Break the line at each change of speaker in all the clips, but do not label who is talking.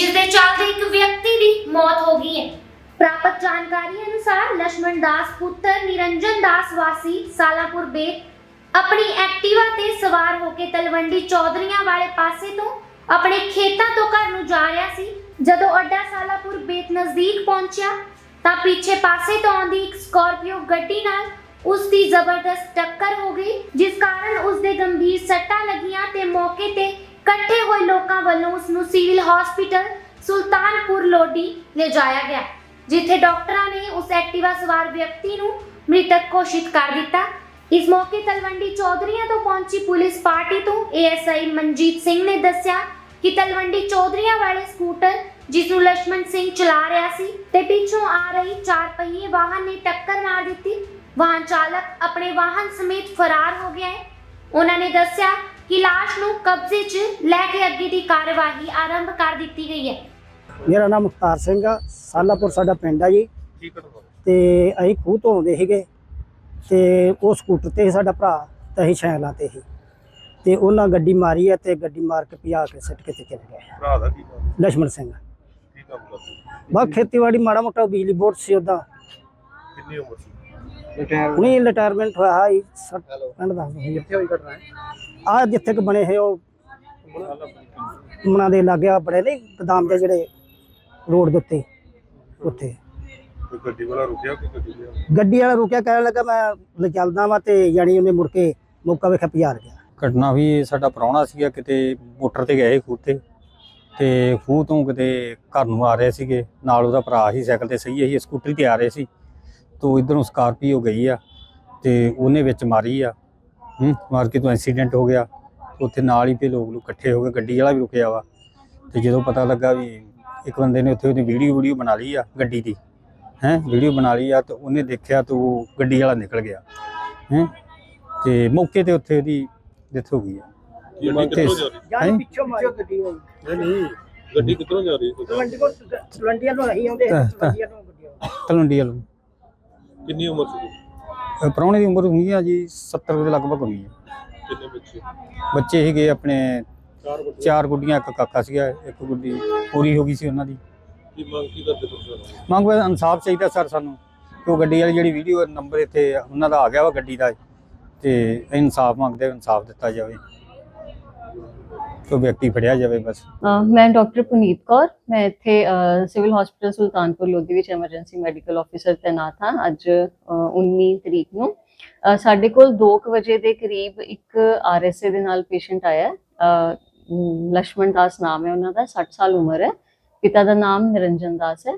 ਜਿਸ ਦੇ ਚੱਲਦੇ ਇੱਕ ਵਿਅਕਤੀ ਦੀ ਮੌਤ ਹੋ ਗਈ ਹੈ। ਪ੍ਰਾਪਤ ਜਾਣਕਾਰੀ ਅਨੁਸਾਰ ਲక్ష్మణ ਦਾਸ ਪੁੱਤਰ ਨਿਰੰਜਨ ਦਾਸ ਵਾਸੀ ਸਾਲਾਪੁਰ ਬੇਟ ਆਪਣੀ ਐਕਟਿਵਾ ਤੇ ਸਵਾਰ ਹੋ ਕੇ ਤਲਵੰਡੀ ਚੌਧਰੀਆਂ ਵਾਲੇ ਪਾਸੇ ਤੋਂ ਆਪਣੇ ਖੇਤਾਂ ਤੋਂ ਘਰ ਨੂੰ ਜਾ ਰਿਹਾ ਸੀ। ਜਦੋਂ ਅੱਡਾ ਸਾਲਾਪੁਰ ਬੇਤ ਨਜ਼ਦੀਕ ਪਹੁੰਚਿਆ ਤਾਂ ਪਿੱਛੇ ਪਾਸੇ ਤੋਂ ਆਉਂਦੀ ਇੱਕ ਸਕਾਰਪੀਓ ਗੱਡੀ ਨਾਲ ਉਸ ਦੀ ਜ਼ਬਰਦਸਤ ਟੱਕਰ ਹੋ ਗਈ, ਜਿਸ ਕਾਰਨ ਉਸ ਦੇ ਗੰਭੀਰ ਸੱਟਾਂ ਲੱਗੀਆਂ ਤੇ ਮੌਕੇ ਤੇ ਹੋਏ ਲੋਕਾਂ ਵੱਲੋਂ ਉਸ ਨੂੰ ਸਿਵਲ ਹਸਪੀਟਲ ਸੁਲਤਾਨਪੁਰ ਲੋਡੀ ਲਿਜਾਇਆ ਗਿਆ, ਜਿੱਥੇ ਡਾਕਟਰਾਂ ਨੇ ਉਸ ਐਕਟਿਵਾ ਸਵਾਰ ਵਿਅਕਤੀ ਨੂੰ ਮ੍ਰਿਤਕ ਘੋਸ਼ਿਤ ਕਰ ਦਿੱਤਾ। ਇਸ ਮੌਕੇ ਤਲਵੰਡੀ ਚੌਧਰੀਆਂ ਤੋਂ ਪਹੁੰਚੀ ਪੁਲਿਸ ਪਾਰਟੀ ਤੋਂ ਏਐਸਆਈ ਮਨਜੀਤ ਸਿੰਘ ਨੇ ਦੱਸਿਆ ਕਿ ਤਲਵੰਡੀ ਚੌਧਰੀਆਂ ਵਾਲੇ ਸਕੂਟਰ, ਜਿਸ ਨੂੰ ਲక్ష్మణ ਸਿੰਘ ਚਲਾ ਰਿਹਾ ਸੀ ਤੇ ਪਿੱਛੋਂ ਆ ਰਹੀ ਚਾਰ ਪਹੀਏ ਵਾਹਨ ਨੇ ਟੱਕਰ ਮਾਰ ਦਿੱਤੀ। ਵਾਹਨ ਚਾਲਕ ਆਪਣੇ ਵਾਹਨ ਸਮੇਤ ਫਰਾਰ ਹੋ ਗਿਆ ਹੈ। ਉਹਨਾਂ ਨੇ ਦੱਸਿਆ ਕਿ লাশ ਨੂੰ ਕਬਜ਼ੇ 'ਚ ਲੈ ਕੇ ਅੱਗੇ ਦੀ ਕਾਰਵਾਈ ਆਰੰਭ ਕਰ ਦਿੱਤੀ ਗਈ ਹੈ।
ਮੇਰਾ ਨਾਮ ਮੁਖਤਾਰ ਸਿੰਘ ਆ ਸਾਲਾਪੁਰ ਸਾਡਾ ਪਿੰਡ ਆ ਜੀ। ਤੇ ਅਸੀਂ ਖੂਹ ਤੋਂ ਸੀਗੇ ਤੇ ਉਹ ਸਕੂਟਰ ਤੇ ਸਾਡਾ ਭਰਾ ਤੇ ਅਸੀਂ ਛੈਲਾਂ ਸੀ। ਤੇ ਉਹਨਾਂ ਗੱਡੀ ਮਾਰੀ ਹੈ ਤੇ ਗੱਡੀ ਮਾਰ ਕੇ ਪਿਆ ਕੇ ਸਿੱਟ ਕੇ ਚਲੇ ਗਏ।
ਭਰਾ
ਲਛਮਣ ਸਿੰਘ
ਕੀ ਕੰਮ
ਮਾੜਾ ਮੋਟਾ ਬਿਜਲੀ ਬੋਰਡ ਸੀ ਉਦਾਂ
ਕਿੰਨੀ ਉਮਰ ਸੀ?
ਰਿਟਾਇਰ ਉਹਨੇ ਰਿਟਾਇਰਮੈਂਟ ਹੋਇਆ ਹੈ 60 ਪਿੰਡ ਦਾ
ਕਿੱਥੇ ਹੋਈ ਘਟਨਾ? ਹੈ
ਆ ਜਿੱਥੇ ਕਿ ਬਣੇ ਹੈ ਉਹ ਮਨਾ ਦੇ ਲੱਗਿਆ ਬੜੇ ਨੇ ਗਦਾਮ ਦੇ ਜਿਹੜੇ ਰੋਡ ਦੇ ਉੱਤੇ ਉੱਥੇ।
ਕੋਈ ਗੱਡੀ ਵਾਲਾ ਰੁਕਿਆ ਕੋਈ ਗੱਡੀ ਵਾਲਾ?
ਗੱਡੀ ਵਾਲਾ ਰੁਕਿਆ ਕਹਿਣ ਲੱਗਾ ਮੈਂ ਲੈ ਚੱਲਦਾ ਵਾਂ ਤੇ ਯਾਨੀ ਉਹਨੇ ਮੁੜ ਕੇ ਮੌਕਾ ਵੇਖਿਆ ਪਿਆਰ ਗਿਆ।
ਘਟਨਾ ਵੀ ਸਾਡਾ ਪ੍ਰਾਹੁਣਾ ਸੀਗਾ ਕਿਤੇ ਮੋਟਰ ਤੇ ਗਏ ਖੂਹ ਤੇ ਤੇ ਖੂਹ ਤੋਂ ਕਿਤੇ ਘਰ ਨੂੰ ਆ ਰਹੇ ਸੀਗੇ ਨਾਲ ਉਹਦਾ ਭਰਾ ਹੀ ਸਾਈਕਲ ਤੇ ਸਹੀ ਸੀ ਸਕੂਟਰੀ ਤੇ ਆ ਰਹੇ ਸੀ ਤੋਂ ਇਧਰੋਂ ਸਕਾਰਪੀਓ ਗਈ ਆ ਤੇ ਉਹਨੇ ਵਿੱਚ ਮਾਰੀ ਆ ਹੂੰ ਮਾਰ ਕੇ ਤੋਂ ਐਕਸੀਡੈਂਟ ਹੋ ਗਿਆ। ਉੱਥੇ ਨਾਲ ਹੀ ਪੇ ਲੋਕ ਲੋਕ ਇਕੱਠੇ ਹੋ ਗਏ ਗੱਡੀ ਵਾਲਾ ਵੀ ਰੁਕਿਆ ਵਾ। ਤੇ ਜਦੋਂ ਪਤਾ ਲੱਗਾ ਵੀ ਇੱਕ ਬੰਦੇ ਨੇ ਉੱਥੇ ਉਹਦੀ ਵੀਡੀਓ ਵੀਡੀਓ ਬਣਾ ਲਈ ਆ ਗੱਡੀ ਦੀ ਹੈ ਵੀਡੀਓ ਬਣਾ ਲਈ ਆ ਤੇ ਉਹਨੇ ਦੇਖਿਆ ਤਾਂ ਉਹ ਗੱਡੀ ਵਾਲਾ ਨਿਕਲ ਗਿਆ ਹੈ। ਤੇ ਮੌਕੇ ਤੇ ਉੱਥੇ ਉਹਦੀ ਡੈਥ ਹੋ ਗਈ ਆ।
ਗੱਡੀ ਕਿੱਥੋਂ ਜਾ ਰਹੀ?
ਹੈਂ?
ਪਿੱਛੋਂ ਮਾਰੀ। ਗੱਡੀ ਹੋਈ
ਨਹੀਂ ਨਹੀਂ ਗੱਡੀ ਕਿੱਥੋਂ ਜਾ ਰਹੀ
ਤਲਵੰਡੀ ਕੋਲ ਤੋਂ ਆਉਂਦੇ
ਤਾਂ-
ਤਲਵੰਡੀਆਂ ਤੋਂ ਗੱਡੀ ਆਉਂਦੀ
ਤਲਵੰਡੀ ਵੱਲੋਂ
ਕਿੰਨੀ ਉਮਰ ਸੀ?
ਪ੍ਰਾਹੁਣੇ ਦੀ ਉਮਰ ਹੋਈ ਆ ਜੀ 70 ਦੇ ਲਗਭਗ ਹੋਈ ਆ।
ਕਿੰਨੇ ਬੱਚੇ?
ਬੱਚੇ ਸੀਗੇ ਆਪਣੇ
ਚਾਰ ਬੱਚੇ
ਚਾਰ ਗੁੱਡੀਆਂ ਇੱਕ ਕਾਕਾ ਸੀਗਾ ਇੱਕ ਗੁੱਡੀ ਪੂਰੀ ਹੋ ਗਈ ਸੀ ਉਹਨਾਂ ਦੀ।
ਕੀ ਮੰਗ ਕੀ ਕਰਦੇ ਤੁਸੀਂ
ਮੰਗ ਵੇ ਇਨਸਾਫ ਚਾਹੀਦਾ ਸਰ ਸਾਨੂੰ ਕਿ ਉਹ ਗੱਡੀ ਵਾਲੀ ਜਿਹੜੀ ਵੀਡੀਓ ਨੰਬਰ ਇੱਥੇ ਉਹਨਾਂ ਦਾ ਆ ਗਿਆ ਵਾ ਗੱਡੀ ਦਾ ਤੇ ਇਨਸਾਫ ਮੰਗਦੇ ਇਨਸਾਫ ਦਿੱਤਾ ਜਾਵੇ। ਕੋਈ ਵਿਅਕਤੀ ਫੜਿਆ ਜਾਵੇ ਬਸ।
ਮੈਂ ਡਾਕਟਰ ਪੁਨੀਤ ਕੌਰ ਮੈਂ ਇੱਥੇ ਸਿਵਲ ਹਸਪੀਟਲ ਸੁਲਤਾਨਪੁਰ ਲੋਧੀ ਵਿੱਚ ਐਮਰਜੈਂਸੀ ਮੈਡੀਕਲ ਆਫੀਸਰ ਤੈਨਾਤ ਹਾਂ। ਅੱਜ ਅਹ, 19 ਤਰੀਕ ਨੂੰ ਸਾਡੇ ਕੋਲ 2:00 ਵਜੇ ਦੇ ਕਰੀਬ ਇੱਕ ਆਰਐਸਏ ਦੇ ਨਾਲ ਪੇਸ਼ੈਂਟ ਆਇਆ ਹੈ। ਅਹ, ਦਾਸ ਨਾਮ ਹੈ ਉਹਨਾਂ ਦਾ 60 ਸਾਲ ਉਮਰ ਹੈ। ਪਿਤਾ ਦਾ ਨਾਮ ਨਿਰੰਜਨ ਦਾਸ ਹੈ।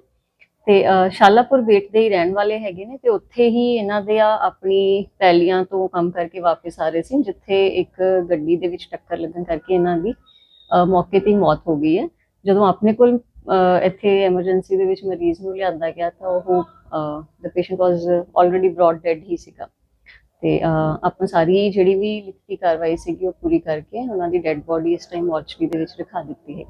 ਤੇ ਸ਼ਾਲਾਪੁਰ ਬੇਟ ਦੇ ਹੀ ਰਹਿਣ ਵਾਲੇ ਹੈਗੇ ਨੇ ਤੇ ਉੱਥੇ ਹੀ ਇਹਨਾਂ ਦੇ ਆ ਆਪਣੀ ਪੈਲੀਆਂ ਤੋਂ ਕੰਮ ਕਰਕੇ ਵਾਪਸ ਆ ਰਹੇ ਸੀ, ਜਿੱਥੇ ਇੱਕ ਗੱਡੀ ਦੇ ਵਿੱਚ ਟੱਕਰ ਲੱਗਣ ਕਰਕੇ ਇਹਨਾਂ ਦੀ ਮੌਕੇ ਤੇ ਹੀ ਮੌਤ ਹੋ ਗਈ ਹੈ। ਜਦੋਂ ਆਪਣੇ ਕੋਲ ਇੱਥੇ ਐਮਰਜੈਂਸੀ ਦੇ ਵਿੱਚ ਮਰੀਜ਼ ਨੂੰ ਲਿਆਂਦਾ ਗਿਆ ਤਾਂ ਉਹ the patient was already brought dead ਹੀ ਸੀਗਾ। ਤੇ ਆਪਾਂ ਸਾਰੀ ਜਿਹੜੀ ਵੀ ਲਿਖਤੀ ਕਾਰਵਾਈ ਸੀਗੀ ਉਹ ਪੂਰੀ ਕਰਕੇ ਉਹਨਾਂ ਦੀ ਡੈੱਡ ਬੋਡੀ ਇਸ ਟਾਈਮ ਮੋਰਚਰੀ ਦੇ ਵਿੱਚ ਰਖਾ ਦਿੱਤੀ ਹੈ।